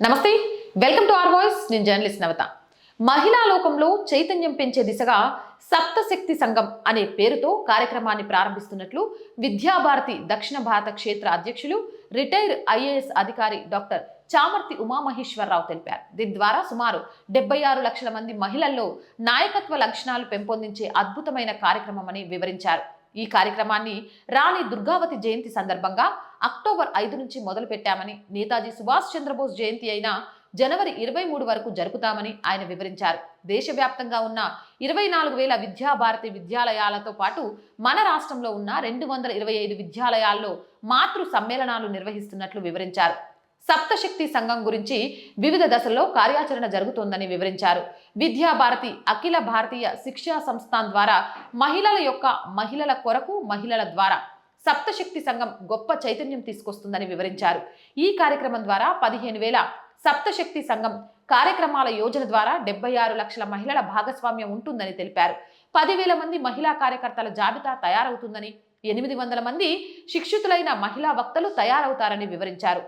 నమస్తే welcome to R Voice. నేను journalist నవత. మహిళా లోకంలో చైతన్యం పెంచే దిశగా సప్తశక్తి సంఘం అనే పేరుతో కార్యక్రమాన్ని ప్రారంభిస్తున్నట్లు విద్యాభారతి దక్షిణ భారత క్షేత్ర అధ్యక్షులు రిటైర్ ఐఏఎస్ అధికారి డాక్టర్ చామర్తి ఉమామహేశ్వరరావు తెలిపారు. దీని ద్వారా సుమారు డెబ్బై ఆరు లక్షల మంది మహిళల్లో నాయకత్వ లక్షణాలు పెంపొందించే అద్భుతమైన కార్యక్రమమని వివరించారు. ఈ కార్యక్రమాన్ని రాణి దుర్గావతి జయంతి సందర్భంగా అక్టోబర్ ఐదు నుంచి మొదలు పెట్టామని నేతాజీ సుభాష్ చంద్రబోస్ జయంతి అయిన జనవరి ఇరవై మూడు వరకు జరుపుతామని ఆయన వివరించారు. దేశవ్యాప్తంగా ఉన్న ఇరవై నాలుగు వేల విద్యాభారతి విద్యాలయాలతో పాటు మన రాష్ట్రంలో ఉన్న రెండు వందల ఇరవై ఐదు విద్యాలయాల్లో మాతృ సమ్మేళనాలు నిర్వహిస్తున్నట్లు వివరించారు. సప్తశక్తి సంఘం గురించి వివిధ దశల్లో కార్యాచరణ జరుగుతోందని వివరించారు. విద్యాభారతి అఖిల భారతీయ శిక్షా సంస్థాన్ ద్వారా మహిళల యొక్క మహిళల కొరకు మహిళల ద్వారా సప్తశక్తి సంఘం గొప్ప చైతన్యం తీసుకొస్తుందని వివరించారు. ఈ కార్యక్రమం ద్వారా పదిహేను వేల సప్తశక్తి సంఘం కార్యక్రమాల యోజన ద్వారా డెబ్బై ఆరు లక్షల మహిళల భాగస్వామ్యం ఉంటుందని తెలిపారు. పదివేల మంది మహిళా కార్యకర్తల జాబితా తయారవుతుందని ఎనిమిది వందల మంది శిక్షితులైన మహిళా వక్తలు తయారవుతారని వివరించారు.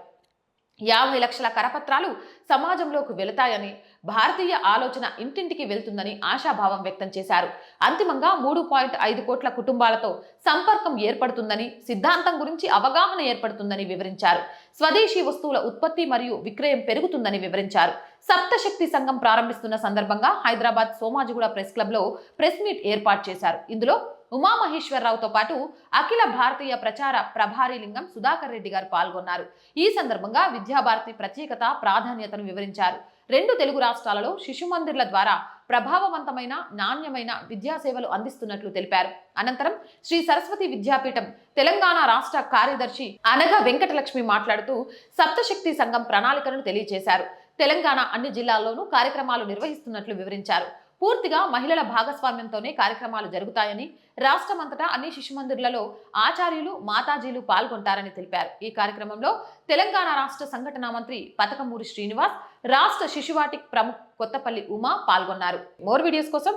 యాభై లక్షల కరపత్రాలు సమాజంలోకి వెళతాయని భారతీయ ఆలోచన ఇంటింటికి వెళ్తుందని ఆశాభావం వ్యక్తం చేశారు. అంతిమంగా మూడు పాయింట్ ఐదు కోట్ల కుటుంబాలతో సంపర్కం ఏర్పడుతుందని సిద్ధాంతం గురించి అవగాహన ఏర్పడుతుందని వివరించారు. స్వదేశీ వస్తువుల ఉత్పత్తి మరియు విక్రయం పెరుగుతుందని వివరించారు. సప్తశక్తి సంఘం ప్రారంభిస్తున్న సందర్భంగా హైదరాబాద్ సోమాజిగూడ ప్రెస్ క్లబ్లో ప్రెస్ మీట్ ఏర్పాటు చేశారు. ఇందులో ఉమామహేశ్వరరావుతో పాటు అఖిల భారతీయ ప్రచార ప్రభారీ లింగం సుధాకర్ రెడ్డి గారు పాల్గొన్నారు. ఈ సందర్భంగా విద్యాభారతి ప్రత్యేకత ప్రాధాన్యతను వివరించారు. రెండు తెలుగు రాష్ట్రాలలో శిశు మందిర్ల ద్వారా ప్రభావవంతమైన నాణ్యమైన విద్యా సేవలు అందిస్తున్నట్లు తెలిపారు. అనంతరం శ్రీ సరస్వతి విద్యాపీఠం తెలంగాణ రాష్ట్ర కార్యదర్శి అనగా వెంకటలక్ష్మి మాట్లాడుతూ సప్తశక్తి సంఘం ప్రణాళికలను తెలియజేశారు. తెలంగాణ అన్ని జిల్లాల్లోనూ కార్యక్రమాలు నిర్వహిస్తున్నట్లు వివరించారు. పూర్తిగా మహిళల భాగస్వామ్యంతోనే కార్యక్రమాలు జరుగుతాయని రాష్ట్రమంతటా అన్ని శిశు మందిర్లలో ఆచార్యులు మాతాజీలు పాల్గొంటారని తెలిపారు. ఈ కార్యక్రమంలో తెలంగాణ రాష్ట్ర సంఘటనా మంత్రి పథకమూరి శ్రీనివాస్ రాష్ట్ర శిశువాటిక్ ప్రముఖ్ కొత్తపల్లి ఉమా పాల్గొన్నారు. మోర్ వీడియోస్ కోసం